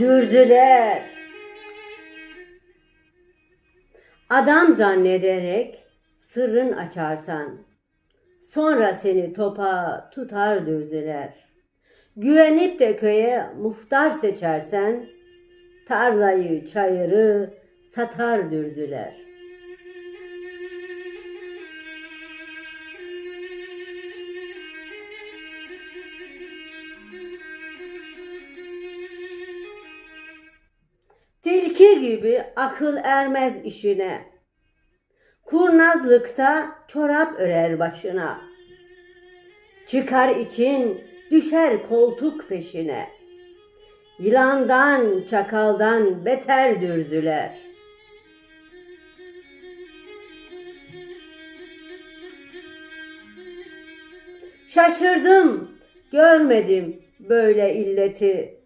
Dürzüler. Adam zannederek sırrın açarsan, sonra seni topa tutar dürzüler. Güvenip de köye muhtar seçersen, tarlayı, çayırı satar dürzüler. Tilki gibi akıl ermez işine. Kurnazlıkta çorap örer başına. Çıkar için düşer koltuk peşine. Yılandan, çakaldan beter dürzüler. Şaşırdım, görmedim böyle illeti.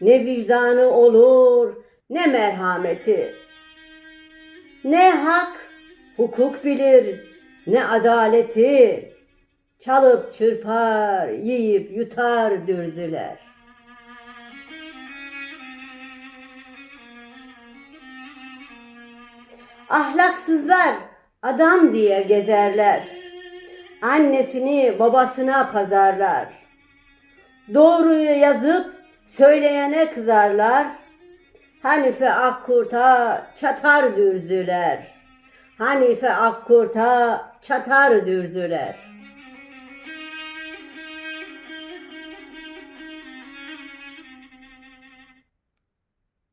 Ne vicdanı olur, ne merhameti. Ne hak, hukuk bilir, ne adaleti. Çalıp çırpar, yiyip yutar dürzüler. Ahlaksızlar adam diye gezerler. Annesini babasına pazarlar. Doğruyu yazıp söyleyene kızarlar. Hanife Akkurt'a çatar dürzüler. Hanife Akkurt'a çatar dürzüler.